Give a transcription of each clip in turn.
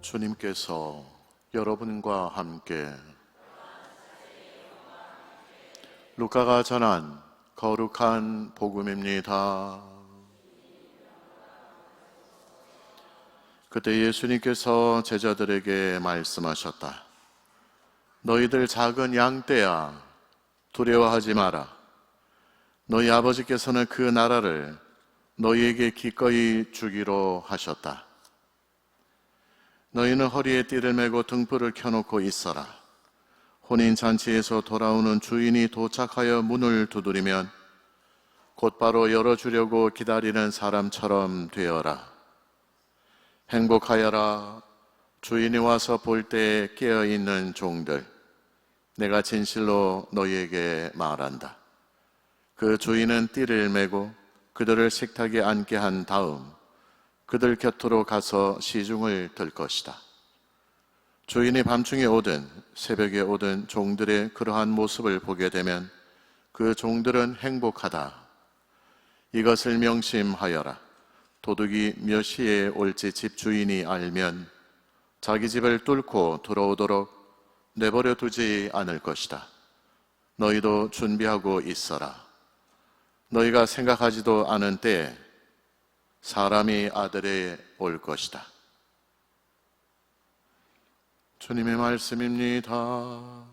주님께서 여러분과 함께 루카가 전한 거룩한 복음입니다. 그때 예수님께서 제자들에게 말씀하셨다. 너희들 작은 양떼야 두려워하지 마라. 너희 아버지께서는 그 나라를 너희에게 기꺼이 주기로 하셨다. 너희는 허리에 띠를 메고 등불을 켜놓고 있어라. 혼인 잔치에서 돌아오는 주인이 도착하여 문을 두드리면 곧바로 열어주려고 기다리는 사람처럼 되어라. 행복하여라. 주인이 와서 볼 때 깨어 있는 종들. 내가 진실로 너희에게 말한다. 그 주인은 띠를 메고 그들을 식탁에 앉게 한 다음 그들 곁으로 가서 시중을 들 것이다. 주인이 밤중에 오든 새벽에 오든 종들의 그러한 모습을 보게 되면 그 종들은 행복하다. 이것을 명심하여라. 도둑이 몇 시에 올지 집 주인이 알면 자기 집을 뚫고 들어오도록 내버려 두지 않을 것이다. 너희도 준비하고 있어라. 너희가 생각하지도 않은 때에 사람이 아들에 올 것이다. 주님의 말씀입니다.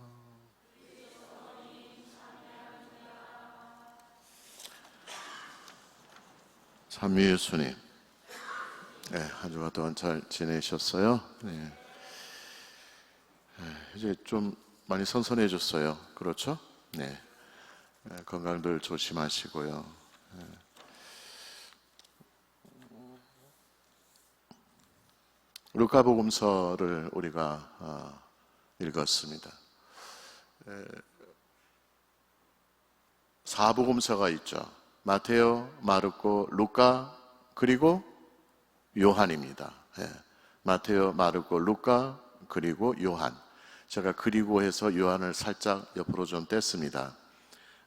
참 예수님. 네, 한 주간 동안 잘 지내셨어요? 네. 네, 이제 좀 많이 선선해졌어요. 그렇죠? 네. 네, 건강들 조심하시고요. 루카복음서를 우리가 어, 읽었습니다. 사복음서가 있죠. 마테오, 마르코, 루카 그리고 요한입니다. 예. 마테오, 마르코, 루카 그리고 요한. 제가 그리고 해서 요한을 살짝 옆으로 좀 뗐습니다.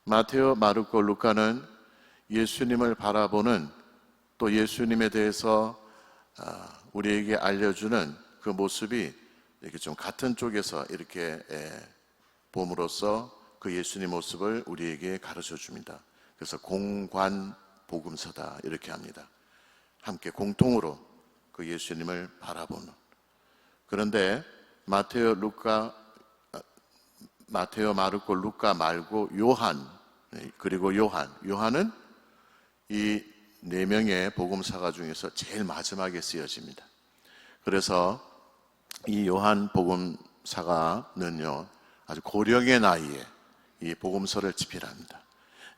마테오, 마르코, 루카는 예수님을 바라보는 또 예수님에 대해서 아, 우리에게 알려주는 그 모습이 이렇게 좀 같은 쪽에서 이렇게 봄으로써 그 예수님 모습을 우리에게 가르쳐 줍니다. 그래서 공관 복음서다 이렇게 합니다. 함께 공통으로 그 예수님을 바라보는. 그런데 마테오, 루카, 마테오, 마르코, 루카 말고 요한 네, 그리고 요한, 요한은 이 네 명의 복음사가 중에서 제일 마지막에 쓰여집니다. 그래서 이 요한 복음사가는요 아주 고령의 나이에 이 복음서를 집필합니다.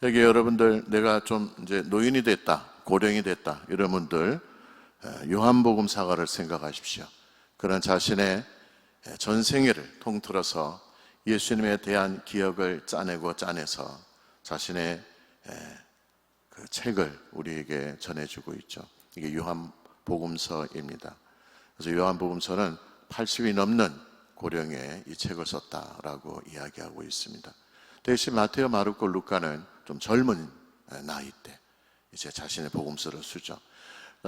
여기 여러분들 내가 좀 이제 노인이 됐다, 고령이 됐다 이런 분들 요한 복음 사가를 생각하십시오. 그런 자신의 전생애를 통틀어서 예수님에 대한 기억을 짜내고 짜내서 자신의 그 책을 우리에게 전해주고 있죠. 이게 요한복음서입니다. 그래서 요한복음서는 80이 넘는 고령에 이 책을 썼다라고 이야기하고 있습니다. 대신 마테오, 마르코, 루카는 좀 젊은 나이 때 이제 자신의 복음서를 쓰죠.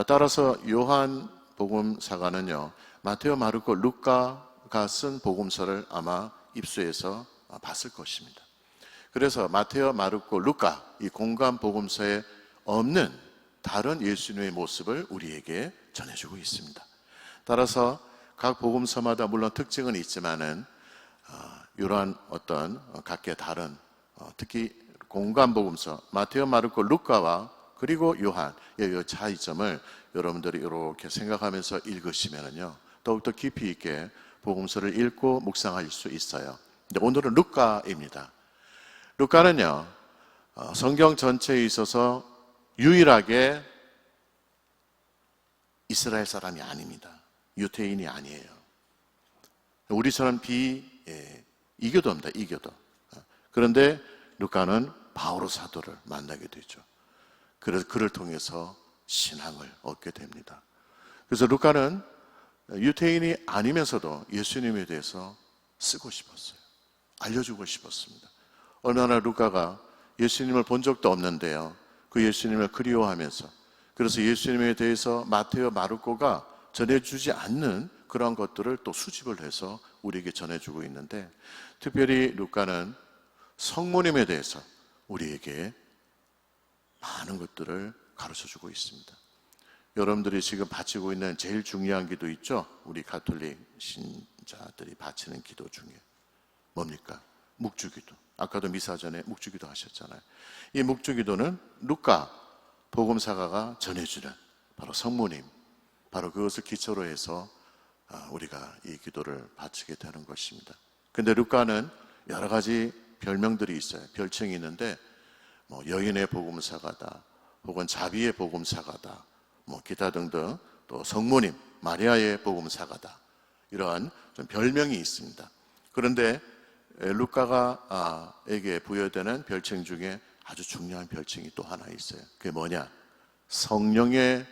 따라서 요한 복음사가는요, 마테오, 마르코, 루카가 쓴 복음서를 아마 입수해서 봤을 것입니다. 그래서 마테오, 마르코, 루카 이 공간 복음서에 없는 다른 예수님의 모습을 우리에게 전해주고 있습니다. 따라서 각 복음서마다 물론 특징은 있지만은 어, 이러한 어떤 각계 다른 어, 특히 공간 복음서 마테오, 마르코, 루카와 그리고 요한 이 차이점을 여러분들이 이렇게 생각하면서 읽으시면은요 더욱더 깊이 있게 복음서를 읽고 묵상할 수 있어요. 오늘은 루카입니다. 루카는요 어, 성경 전체에 있어서 유일하게 이스라엘 사람이 아닙니다. 유태인이 아니에요. 우리처럼 비 예, 이교도 합니다. 이교도. 그런데 루카는 바오로 사도를 만나게 되죠. 그래서 그를 통해서 신앙을 얻게 됩니다. 그래서 루카는 유태인이 아니면서도 예수님에 대해서 쓰고 싶었어요. 알려주고 싶었습니다. 얼마나 루카가 예수님을 본 적도 없는데요. 그 예수님을 그리워하면서 그래서 예수님에 대해서 마테오 마르코가 전해주지 않는 그런 것들을 또 수집을 해서 우리에게 전해주고 있는데 특별히 루카는 성모님에 대해서 우리에게 많은 것들을 가르쳐 주고 있습니다. 여러분들이 지금 바치고 있는 제일 중요한 기도 있죠? 우리 가톨릭 신자들이 바치는 기도 중에 뭡니까? 묵주기도. 아까도 미사 전에 묵주기도 하셨잖아요. 이 묵주기도는 루카 복음사가가 전해주는 바로 성모님, 바로 그것을 기초로 해서 아, 우리가 이 기도를 바치게 되는 것입니다. 근데 루카는 여러 가지 별명들이 있어요. 별칭이 있는데 뭐 여인의 복음사가다, 혹은 자비의 복음사가다, 뭐 기타 등등 또 성모님 마리아의 복음사가다 이러한 좀 별명이 있습니다. 그런데 루카가에게 부여되는 별칭 중에 아주 중요한 별칭이 또 하나 있어요. 그게 뭐냐? 성령의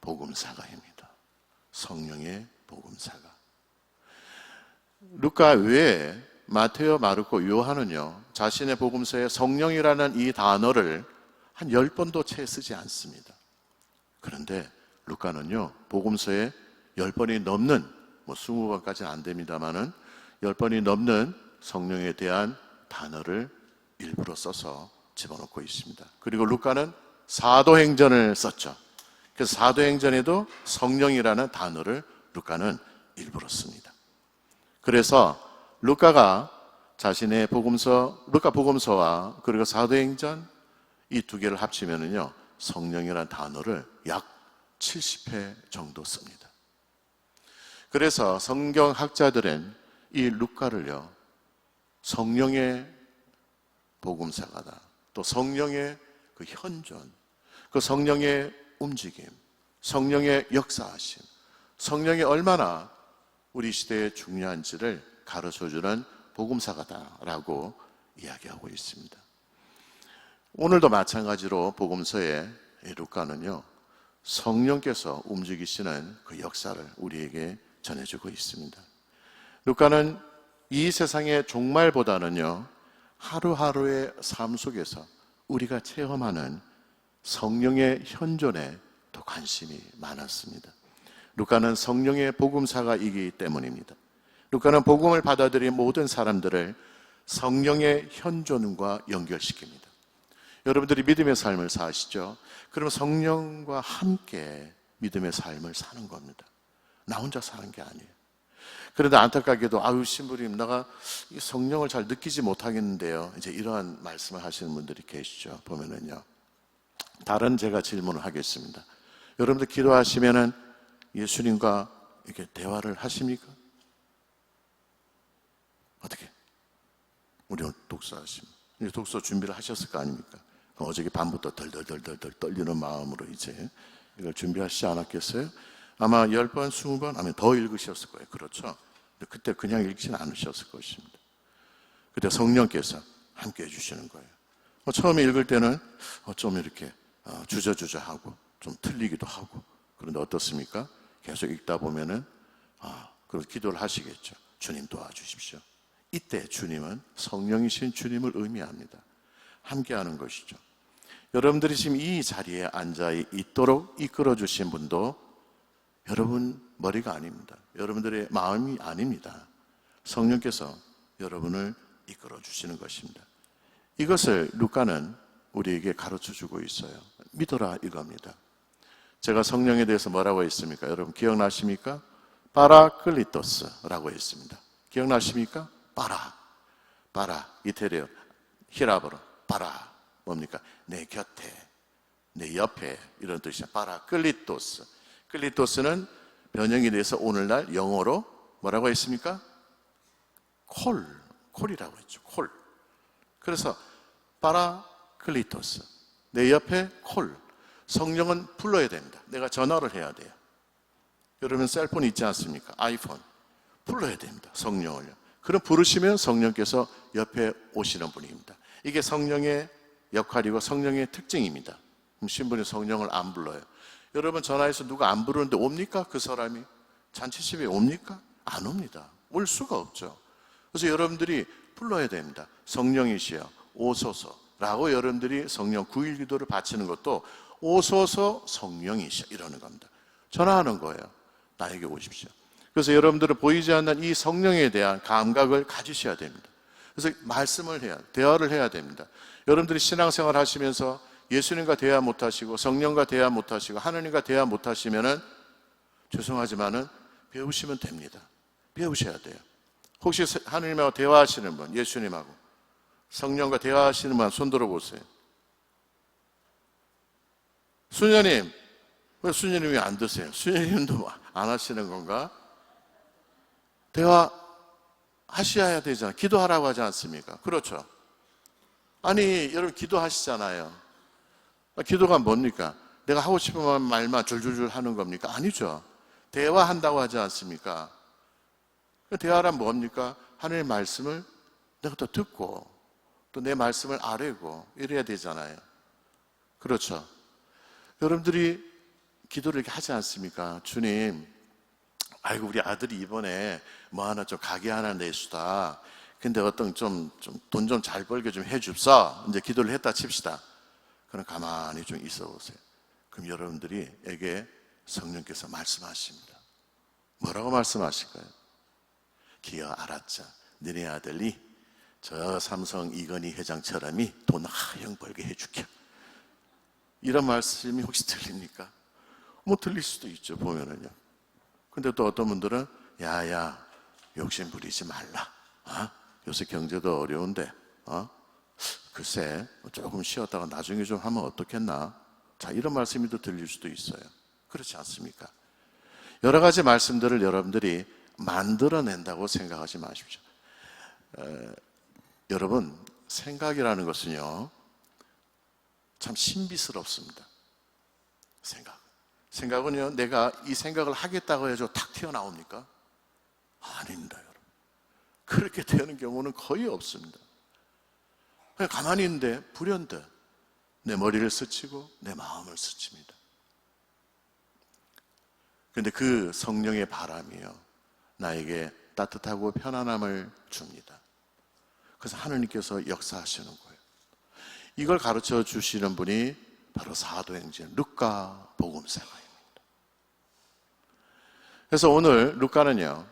복음사가입니다. 성령의 복음사가. 루카 외에 마테오, 마르코, 요한은요, 자신의 복음서에 성령이라는 이 단어를 한 열 번도 채 쓰지 않습니다. 그런데 루카는요, 복음서에 열 번이 넘는, 뭐 스무 번까지는 안 됩니다만은, 열 번이 넘는 성령에 대한 단어를 일부러 써서 집어넣고 있습니다. 그리고 루카는 사도행전을 썼죠. 그래서 사도행전에도 성령이라는 단어를 루카는 일부러 씁니다. 그래서 루카가 자신의 복음서, 루카 복음서와 그리고 사도행전 이 두 개를 합치면은요, 성령이라는 단어를 약 70회 정도 씁니다. 그래서 성경 학자들은 이 루카를요, 성령의 복음사가다. 또 성령의 그 현존, 그 성령의 움직임, 성령의 역사하심, 성령이 얼마나 우리 시대에 중요한지를 가르쳐 주는 복음사가다라고 이야기하고 있습니다. 오늘도 마찬가지로 복음서에 루카는요, 성령께서 움직이시는 그 역사를 우리에게 전해주고 있습니다. 루카는 이 세상의 종말보다는요, 하루하루의 삶 속에서 우리가 체험하는 성령의 현존에 더 관심이 많았습니다. 루카는 성령의 복음사가이기 때문입니다. 루카는 복음을 받아들인 모든 사람들을 성령의 현존과 연결시킵니다. 여러분들이 믿음의 삶을 사시죠? 그럼 성령과 함께 믿음의 삶을 사는 겁니다. 나 혼자 사는 게 아니에요. 그런데 안타깝게도 아유 신부님 내가 성령을 잘 느끼지 못하겠는데요. 이제 이러한 말씀을 하시는 분들이 계시죠. 보면은요. 다른 제가 질문을 하겠습니다. 여러분들 기도하시면은 예수님과 이렇게 대화를 하십니까? 어떻게? 우리 이제 독서 준비를 하셨을 거 아닙니까? 어저께 밤부터 덜덜덜덜 떨리는 마음으로 이제 이걸 준비하시지 않았겠어요? 아마 10번, 20번 하면 더 읽으셨을 거예요. 그렇죠? 그때 그냥 읽지는 않으셨을 것입니다. 그때 성령께서 함께 해주시는 거예요. 뭐 처음에 읽을 때는 어, 좀 이렇게 어, 주저주저하고 좀 틀리기도 하고 그런데 어떻습니까? 계속 읽다 보면은 아, 그런 기도를 하시겠죠. 주님 도와주십시오. 이때 주님은 성령이신 주님을 의미합니다. 함께하는 것이죠. 여러분들이 지금 이 자리에 앉아 있도록 이끌어 주신 분도 여러분 머리가 아닙니다. 여러분들의 마음이 아닙니다. 성령께서 여러분을 이끌어 주시는 것입니다. 이것을 루카는 우리에게 가르쳐 주고 있어요. 믿어라 이겁니다. 제가 성령에 대해서 뭐라고 했습니까? 여러분 기억나십니까? 파라클리토스라고 했습니다. 기억나십니까? 파라. 파라. 이태리어. 히라버로. 파라. 뭡니까? 내 곁에, 내 옆에 이런 뜻이야. 파라클리토스. 클리토스는 변형이 돼서 오늘날 영어로 뭐라고 했습니까? 콜. 콜이라고 했죠. 콜. 그래서 파라클리토스. 내 옆에 콜. 성령은 불러야 됩니다. 내가 전화를 해야 돼요. 여러분 셀폰 있지 않습니까? 아이폰. 불러야 됩니다. 성령을요. 그럼 부르시면 성령께서 옆에 오시는 분입니다. 이게 성령의 역할이고 성령의 특징입니다. 신분이 성령을 안 불러요. 여러분 전화해서 누가 안 부르는데 옵니까? 그 사람이 잔치집에 옵니까? 안 옵니다. 올 수가 없죠. 그래서 여러분들이 불러야 됩니다. 성령이시여 오소서라고 여러분들이 성령 구일 기도를 바치는 것도 오소서 성령이시여 이러는 겁니다. 전화하는 거예요. 나에게 오십시오. 그래서 여러분들은 보이지 않는 이 성령에 대한 감각을 가지셔야 됩니다. 그래서 말씀을 해야, 대화를 해야 됩니다. 여러분들이 신앙생활 하시면서 예수님과 대화 못 하시고 성령과 대화 못 하시고 하느님과 대화 못 하시면은 죄송하지만은 배우시면 됩니다. 배우셔야 돼요. 혹시 하느님하고 대화하시는 분, 예수님하고 성령과 대화하시는 분 손 들어 보세요. 수녀님, 왜 수녀님이 안 드세요? 수녀님도 안 하시는 건가? 대화 하셔야 되잖아요. 기도하라고 하지 않습니까? 그렇죠. 아니, 여러분 기도하시잖아요. 기도가 뭡니까? 내가 하고 싶은 말만 줄줄줄 하는 겁니까? 아니죠. 대화한다고 하지 않습니까? 그 대화란 뭡니까? 하나님의 말씀을 내가 또 듣고 또 내 말씀을 아뢰고 이래야 되잖아요. 그렇죠. 여러분들이 기도를 이렇게 하지 않습니까? 주님, 아이고, 우리 아들이 이번에 뭐 하나 좀 가게 하나 내수다. 근데 어떤 좀, 좀 돈 좀 잘 벌게 좀 해줍사. 이제 기도를 했다 칩시다. 그럼 가만히 좀 있어 보세요. 그럼 여러분들이 에게 성령께서 말씀하십니다. 뭐라고 말씀하실까요? 기어 알았자. 너네 아들이 저 삼성 이건희 회장처럼이 돈 하영 벌게 해줄게. 이런 말씀이 혹시 들립니까? 뭐 들릴 수도 있죠, 보면은요. 근데 또 어떤 분들은, 야야, 욕심 부리지 말라. 어? 요새 경제도 어려운데, 어? 글쎄, 조금 쉬었다가 나중에 좀 하면 어떻겠나? 자, 이런 말씀이 또 들릴 수도 있어요. 그렇지 않습니까? 여러 가지 말씀들을 여러분들이 만들어낸다고 생각하지 마십시오. 에, 여러분, 생각이라는 것은요, 참 신비스럽습니다. 생각. 생각은요, 내가 이 생각을 하겠다고 해서 탁 튀어나옵니까? 아닙니다, 여러분. 그렇게 되는 경우는 거의 없습니다. 가만히 있는데 불현듯 내 머리를 스치고 내 마음을 스칩니다. 그런데 그 성령의 바람이요, 나에게 따뜻하고 편안함을 줍니다. 그래서 하느님께서 역사하시는 거예요. 이걸 가르쳐 주시는 분이 바로 사도행전 루카 복음사가입니다. 그래서 오늘 루카는요,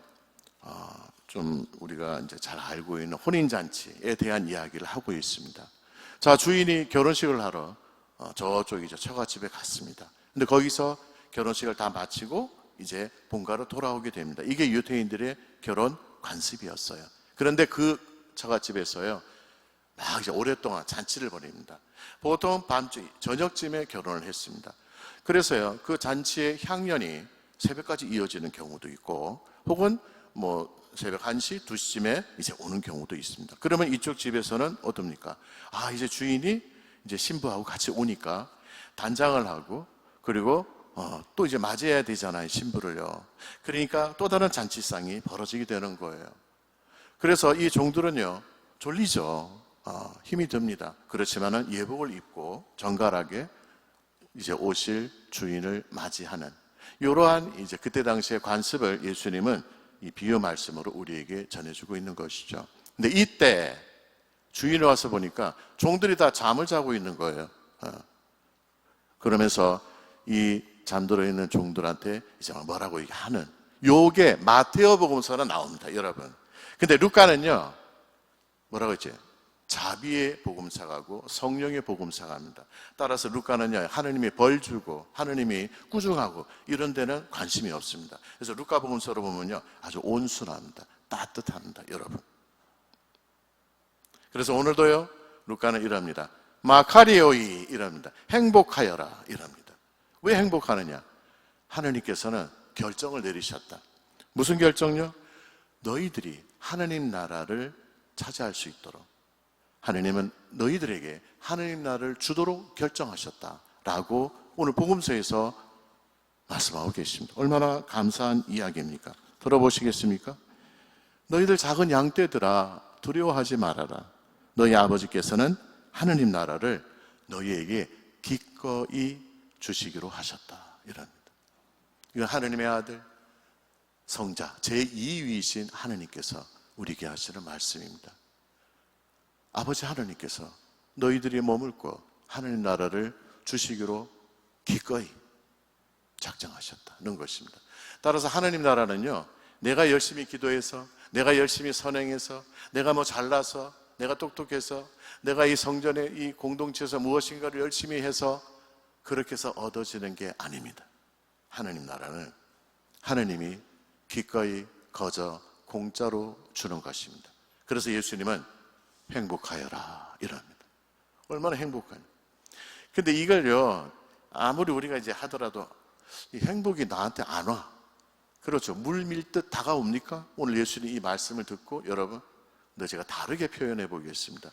어, 좀 우리가 이제 잘 알고 있는 혼인잔치에 대한 이야기를 하고 있습니다. 자, 주인이 결혼식을 하러 어, 저쪽 이제 처갓집에 갔습니다. 근데 거기서 결혼식을 다 마치고 이제 본가로 돌아오게 됩니다. 이게 유태인들의 결혼 관습이었어요. 그런데 그 처갓집에서요, 막 이제 오랫동안 잔치를 벌입니다. 보통 밤중, 저녁쯤에 결혼을 했습니다. 그래서요, 그 잔치의 향연이 새벽까지 이어지는 경우도 있고, 혹은 뭐 새벽 1시, 2시쯤에 이제 오는 경우도 있습니다. 그러면 이쪽 집에서는 어떻습니까? 아, 이제 주인이 이제 신부하고 같이 오니까 단장을 하고, 그리고 어, 또 이제 맞이해야 되잖아요, 신부를요. 그러니까 또 다른 잔치상이 벌어지게 되는 거예요. 그래서 이 종들은요, 졸리죠. 어, 힘이 듭니다. 그렇지만은 예복을 입고 정갈하게 이제 오실 주인을 맞이하는 이러한 이제 그때 당시의 관습을 예수님은 이 비유 말씀으로 우리에게 전해주고 있는 것이죠. 근데 이때 주인이 와서 보니까 종들이 다 잠을 자고 있는 거예요. 어. 그러면서 이 잠들어 있는 종들한테 이제 뭐라고 하는 요게 마테오 복음서는 나옵니다, 여러분. 근데 루카는요 뭐라고 했지? 자비의 복음사가고 성령의 복음사가입니다. 따라서 루카는요 하느님이 벌 주고 하느님이 꾸중하고 이런 데는 관심이 없습니다. 그래서 루카 복음서로 보면요 아주 온순합니다. 따뜻합니다, 여러분. 그래서 오늘도요 루카는 이럽니다. 마카리오이 이럽니다. 행복하여라 이럽니다. 왜 행복하느냐? 하느님께서는 결정을 내리셨다. 무슨 결정요? 너희들이 하느님 나라를 차지할 수 있도록 하느님은 너희들에게 하느님 나라를 주도록 결정하셨다라고 오늘 복음서에서 말씀하고 계십니다. 얼마나 감사한 이야기입니까? 들어보시겠습니까? 너희들 작은 양떼들아 두려워하지 말아라. 너희 아버지께서는 하느님 나라를 너희에게 기꺼이 주시기로 하셨다. 이럽니다. 이건 하느님의 아들, 성자, 제2위이신 하느님께서 우리에게 하시는 말씀입니다. 아버지 하느님께서 너희들이 머물고 하느님 나라를 주시기로 기꺼이 작정하셨다는 것입니다. 따라서 하느님 나라는요, 내가 열심히 기도해서, 내가 열심히 선행해서, 내가 뭐 잘나서, 내가 똑똑해서, 내가 이 성전의 이 공동체에서 무엇인가를 열심히 해서 그렇게 해서 얻어지는 게 아닙니다. 하나님 나라는 하나님이 기꺼이 거저 공짜로 주는 것입니다. 그래서 예수님은 행복하여라 이럽니다. 얼마나 행복하냐. 근데 이걸요, 아무리 우리가 이제 하더라도 이 행복이 나한테 안 와. 그렇죠. 물 밀듯 다가옵니까? 오늘 예수님 이 말씀을 듣고 여러분, 근데 제가 다르게 표현해 보겠습니다.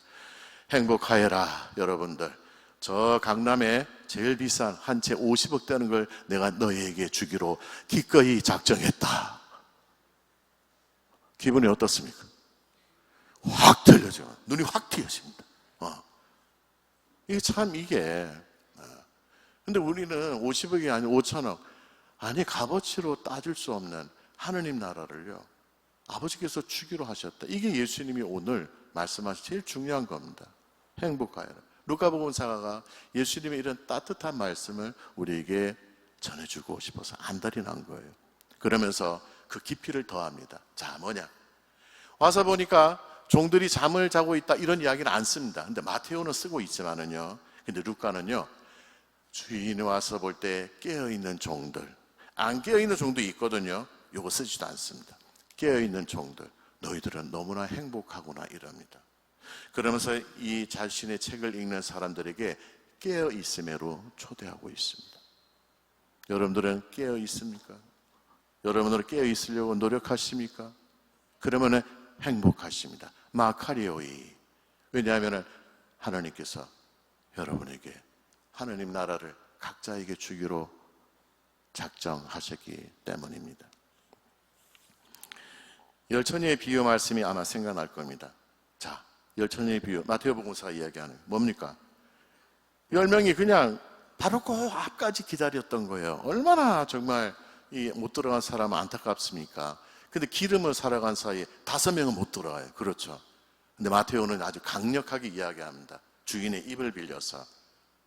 행복하여라, 여러분들. 저 강남에 제일 비싼 한 채 50억 되는 걸 내가 너희에게 주기로 기꺼이 작정했다. 기분이 어떻습니까? 확 들려져. 눈이 확 띄어집니다. 어. 이게 참 이게. 어. 근데 우리는 50억이 아니고 5천억. 아니, 값어치로 따질 수 없는 하느님 나라를요. 아버지께서 주기로 하셨다. 이게 예수님이 오늘 말씀하신 제일 중요한 겁니다. 행복하여라. 루카복음 사가 예수님의 이런 따뜻한 말씀을 우리에게 전해주고 싶어서 안달이 난 거예요. 그러면서 그 깊이를 더합니다. 자, 뭐냐? 와서 보니까 종들이 잠을 자고 있다 이런 이야기는 안 씁니다. 근데 마테오는 쓰고 있지만은요. 근데 루카는요. 주인이 와서 볼 때 깨어 있는 종들, 안 깨어 있는 종도 있거든요. 요거 쓰지도 않습니다. 깨어 있는 종들, 너희들은 너무나 행복하구나 이럽니다. 그러면서 이 자신의 책을 읽는 사람들에게 깨어 있음으로 초대하고 있습니다. 여러분들은 깨어 있습니까? 여러분들은 깨어 있으려고 노력하십니까? 그러면 행복하십니다. 마카리오이. 왜냐하면 하나님께서 여러분에게 하나님 나라를 각자에게 주기로 작정하셨기 때문입니다. 열천의 비유 말씀이 아마 생각날 겁니다. 자, 열천의 비유 마태복음사가 이야기하는 뭡니까? 열 명이 그냥 바로 그 앞까지 기다렸던 거예요. 얼마나 정말 이 못 들어간 사람은 안타깝습니까? 근데 기름을 살아간 사이에 다섯 명은 못 들어가요. 그렇죠. 근데 마테오는 아주 강력하게 이야기합니다. 주인의 입을 빌려서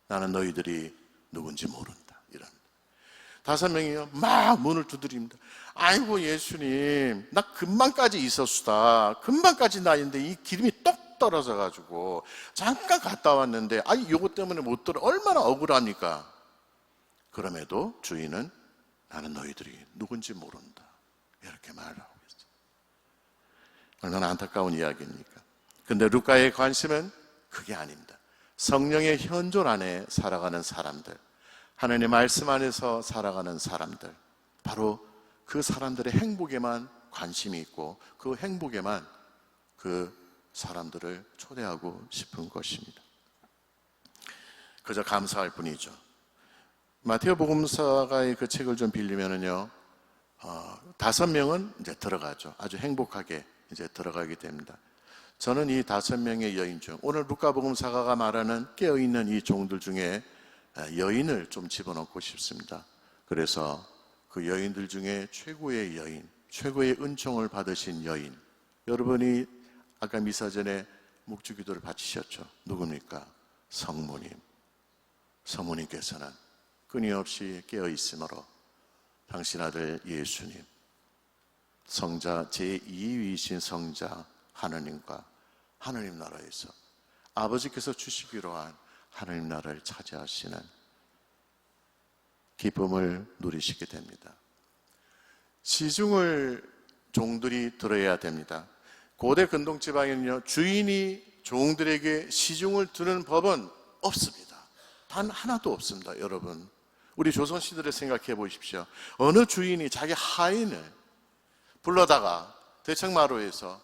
나는 너희들이 누군지 모른다. 이럽니다. 다섯 명이요. 막 문을 두드립니다. 아이고 예수님, 나 금방까지 있었수다. 금방까지 나 있는데 이 기름이 똑 떨어져 가지고 잠깐 갔다 왔는데 아니 요거 때문에 못 들어 얼마나 억울합니까? 그럼에도 주인은 나는 너희들이 누군지 모른다. 이렇게 말하고 있어요. 얼마나 안타까운 이야기입니까? 근데 루카의 관심은 그게 아닙니다. 성령의 현존 안에 살아가는 사람들, 하나님의 말씀 안에서 살아가는 사람들, 바로 그 사람들의 행복에만 관심이 있고 그 행복에만 그 사람들을 초대하고 싶은 것입니다. 그저 감사할 뿐이죠. 마테오 복음사가의 그 책을 좀 빌리면은요, 어, 다섯 명은 이제 들어가죠. 아주 행복하게 이제 들어가게 됩니다. 저는 이 다섯 명의 여인 중 오늘 루카복음 사가가 말하는 깨어 있는 이 종들 중에 여인을 좀 집어넣고 싶습니다. 그래서 그 여인들 중에 최고의 여인, 최고의 은총을 받으신 여인, 여러분이 아까 미사 전에 묵주 기도를 바치셨죠. 누굽니까? 성모님. 성모님께서는 끊임없이 깨어 있으므로 당신 아들 예수님, 성자 제2위이신 성자 하나님과 하나님 나라에서 아버지께서 주시기로 한 하나님 나라를 차지하시는 기쁨을 누리시게 됩니다. 시중을 종들이 들어야 됩니다. 고대 근동 지방에는요, 주인이 종들에게 시중을 두는 법은 없습니다. 단 하나도 없습니다, 여러분. 우리 조선 시대를 생각해 보십시오. 어느 주인이 자기 하인을 불러다가 대청마루에서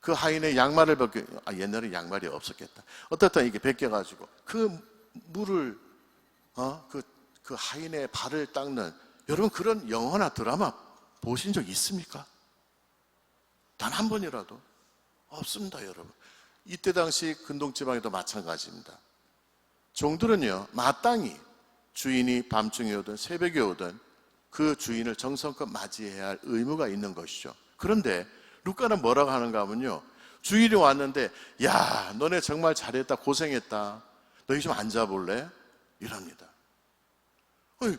그 하인의 양말을 벗겨, 아, 옛날에 양말이 없었겠다. 어떻든 이게 벗겨 가지고 그 물을, 어, 그, 그 하인의 발을 닦는, 여러분 그런 영화나 드라마 보신 적 있습니까? 단 한 번이라도? 없습니다, 여러분. 이때 당시 근동지방에도 마찬가지입니다. 종들은요, 마땅히 주인이 밤중에 오든 새벽에 오든 그 주인을 정성껏 맞이해야 할 의무가 있는 것이죠. 그런데 루카는 뭐라고 하는가 하면요. 주인이 왔는데 야 너네 정말 잘했다 고생했다 너희 좀 앉아볼래? 이럽니다. 어이,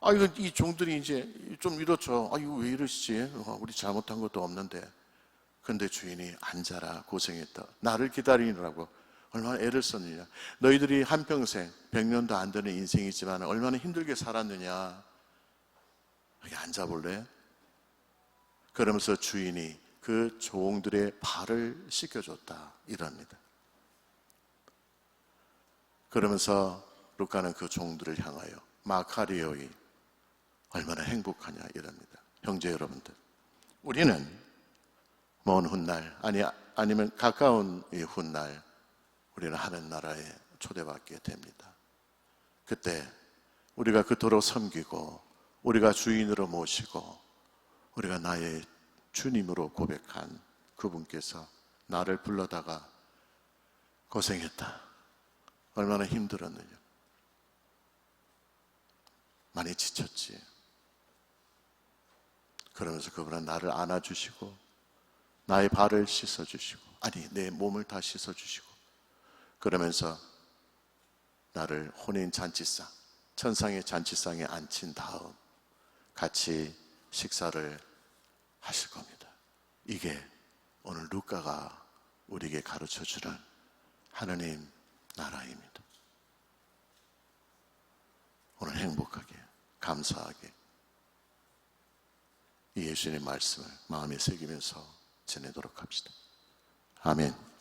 아, 이거 이 종들이 이제 좀 이렇죠. 아, 이거 왜 이러시지? 어, 우리 잘못한 것도 없는데. 근데 주인이 앉아라 고생했다. 나를 기다리느라고 얼마나 애를 썼느냐. 너희들이 한평생 100년도 안 되는 인생이지만 얼마나 힘들게 살았느냐. 여기 앉아볼래? 그러면서 주인이 그 종들의 발을 씻겨줬다. 이럽니다. 그러면서 루카는 그 종들을 향하여 마카리오이 얼마나 행복하냐 이럽니다. 형제 여러분들, 우리는 먼 훗날 아니 아니면 가까운 이 훗날 우리는 하는 나라에 초대받게 됩니다. 그때 우리가 그토록 섬기고 우리가 주인으로 모시고 우리가 나의 주님으로 고백한 그분께서 나를 불러다가 고생했다. 얼마나 힘들었느냐. 많이 지쳤지. 그러면서 그분은 나를 안아주시고, 나의 발을 씻어주시고, 아니, 내 몸을 다 씻어주시고, 그러면서 나를 혼인 잔치상, 천상의 잔치상에 앉힌 다음 같이 식사를 하실 겁니다. 이게 오늘 루카가 우리에게 가르쳐 주는 하느님 나라입니다. 오늘 행복하게, 감사하게 이 예수님의 말씀을 마음에 새기면서 지내도록 합시다. 아멘.